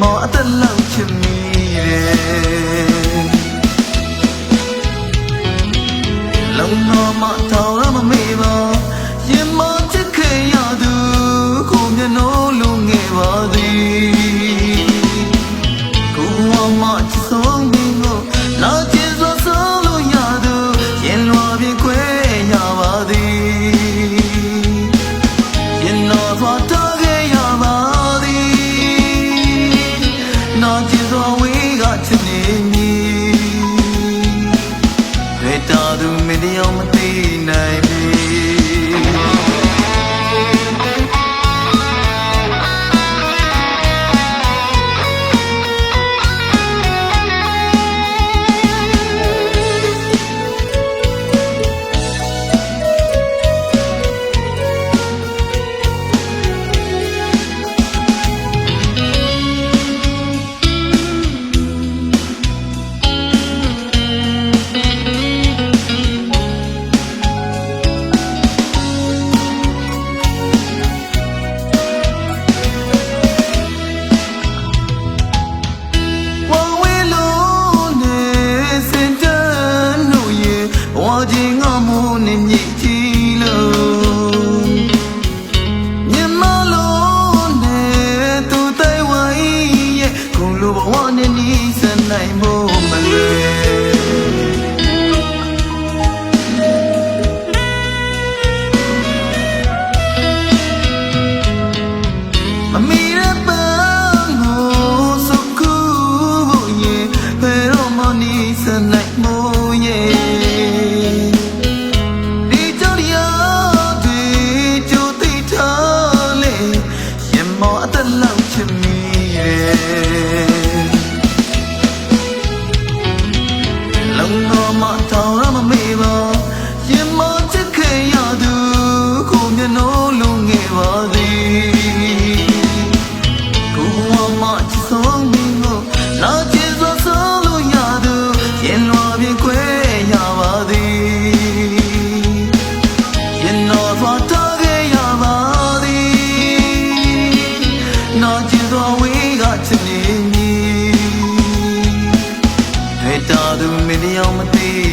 မောအသက် ဝေးကချစ်နေမည်တွေ့တာသူမင်းရောမသိနိုင်ဘူး တာသူမင်းရောမသိ